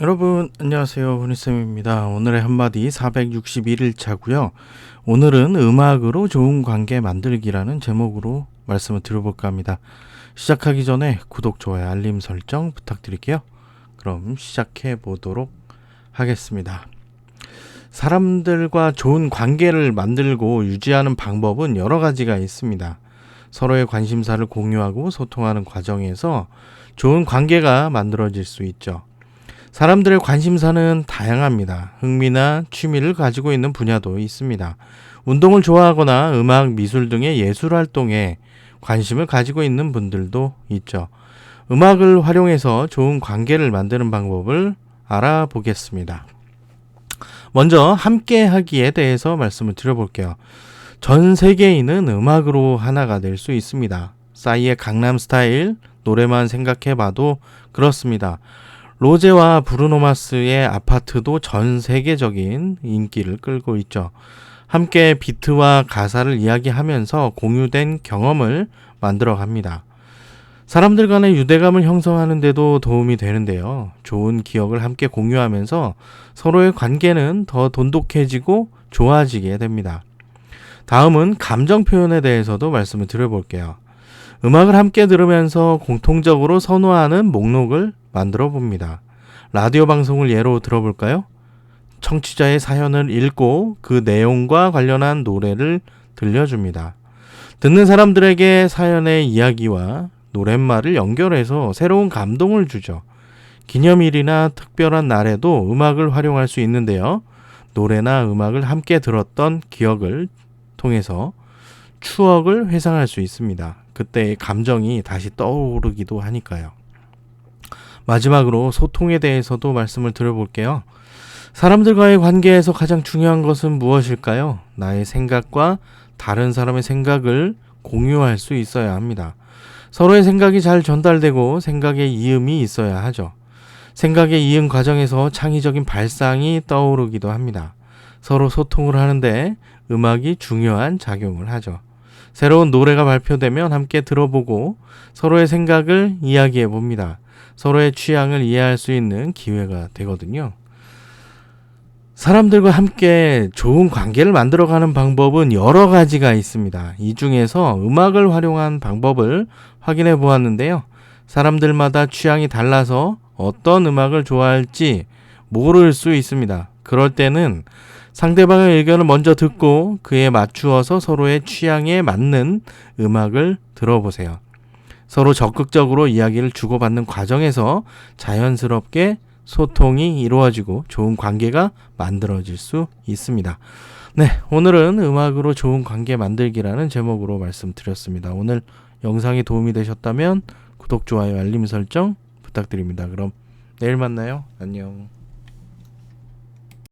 여러분 안녕하세요. 훈이쌤입니다. 오늘의 한마디 461일 차고요. 오늘은 음악으로 좋은 관계 만들기라는 제목으로 말씀을 드려볼까 합니다. 시작하기 전에 구독 좋아요 알림 설정 부탁드릴게요. 그럼 시작해 보도록 하겠습니다. 사람들과 좋은 관계를 만들고 유지하는 방법은 여러 가지가 있습니다. 서로의 관심사를 공유하고 소통하는 과정에서 좋은 관계가 만들어질 수 있죠 사람들의 관심사는 다양합니다. 흥미나 취미를 가지고 있는 분야도 있습니다. 운동을 좋아하거나 음악, 미술 등의 예술 활동에 관심을 가지고 있는 분들도 있죠. 음악을 활용해서 좋은 관계를 만드는 방법을 알아보겠습니다. 먼저 함께 하기에 대해서 말씀을 드려볼게요. 전 세계인은 음악으로 하나가 될 수 있습니다. 싸이의 강남 스타일 노래만 생각해봐도 그렇습니다. 로제와 브루노마스의 아파트도 전 세계적인 인기를 끌고 있죠. 함께 비트와 가사를 이야기하면서 공유된 경험을 만들어 갑니다. 사람들 간의 유대감을 형성하는 데도 도움이 되는데요. 좋은 기억을 함께 공유하면서 서로의 관계는 더 돈독해지고 좋아지게 됩니다. 다음은 감정 표현에 대해서도 말씀을 드려볼게요. 음악을 함께 들으면서 공통적으로 선호하는 목록을 만들어 봅니다. 라디오 방송을 예로 들어볼까요? 청취자의 사연을 읽고 그 내용과 관련한 노래를 들려줍니다. 듣는 사람들에게 사연의 이야기와 노랫말을 연결해서 새로운 감동을 주죠. 기념일이나 특별한 날에도 음악을 활용할 수 있는데요. 노래나 음악을 함께 들었던 기억을 통해서 추억을 회상할 수 있습니다. 그때의 감정이 다시 떠오르기도 하니까요. 마지막으로 소통에 대해서도 말씀을 드려볼게요. 사람들과의 관계에서 가장 중요한 것은 무엇일까요? 나의 생각과 다른 사람의 생각을 공유할 수 있어야 합니다. 서로의 생각이 잘 전달되고 생각의 이음이 있어야 하죠. 생각의 이음 과정에서 창의적인 발상이 떠오르기도 합니다. 서로 소통을 하는데 음악이 중요한 작용을 하죠. 새로운 노래가 발표되면 함께 들어보고 서로의 생각을 이야기해 봅니다. 서로의 취향을 이해할 수 있는 기회가 되거든요. 사람들과 함께 좋은 관계를 만들어가는 방법은 여러 가지가 있습니다. 이 중에서 음악을 활용한 방법을 확인해 보았는데요. 사람들마다 취향이 달라서 어떤 음악을 좋아할지 모를 수 있습니다. 그럴 때는 상대방의 의견을 먼저 듣고 그에 맞추어서 서로의 취향에 맞는 음악을 들어보세요. 서로 적극적으로 이야기를 주고받는 과정에서 자연스럽게 소통이 이루어지고 좋은 관계가 만들어질 수 있습니다. 네, 오늘은 음악으로 좋은 관계 만들기라는 제목으로 말씀드렸습니다. 오늘 영상이 도움이 되셨다면 구독, 좋아요, 알림 설정 부탁드립니다. 그럼 내일 만나요. 안녕.